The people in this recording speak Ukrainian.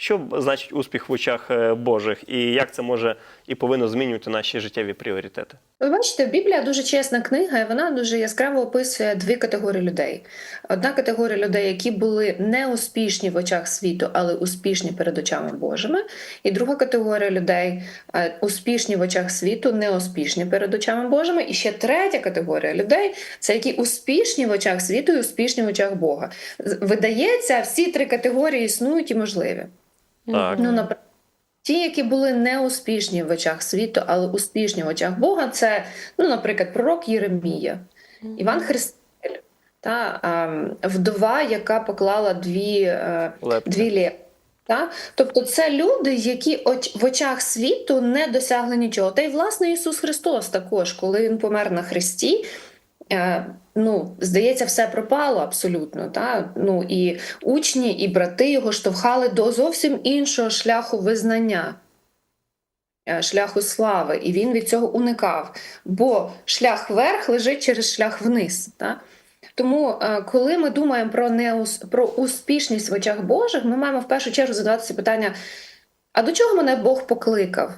Що значить успіх в очах е, Божих, і як це може і повинно змінювати наші життєві пріоритети? Ви бачите, Біблія дуже чесна книга, і вона дуже яскраво описує дві категорії людей. Одна категорія людей, які були неуспішні в очах світу, але успішні перед очами Божими. І друга категорія людей е, успішні в очах світу, неуспішні перед очами Божими. І ще третя категорія людей це які успішні в очах світу і успішні в очах Бога. Видається, всі три категорії існують і можливі. Так. Ну, наприклад, ті, які були неуспішні в очах світу, але успішні в очах Бога, це, ну, наприклад, пророк Єремія, Іван Хреститель, та, ем, вдова, яка поклала дві, е, Лепта. дві лєпи. Та? Тобто це люди, які в очах світу не досягли нічого. Та й власне Ісус Христос також, коли Він помер на Христі, е, ну, здається, все пропало абсолютно. Та? Ну, і учні, і брати його штовхали до зовсім іншого шляху визнання. е, Шляху слави, і він від цього уникав, бо шлях вверх лежить через шлях вниз. Та? Тому, е, коли ми думаємо про, неус... про успішність в очах Божих, ми маємо в першу чергу задаватися питання: а до чого мене Бог покликав?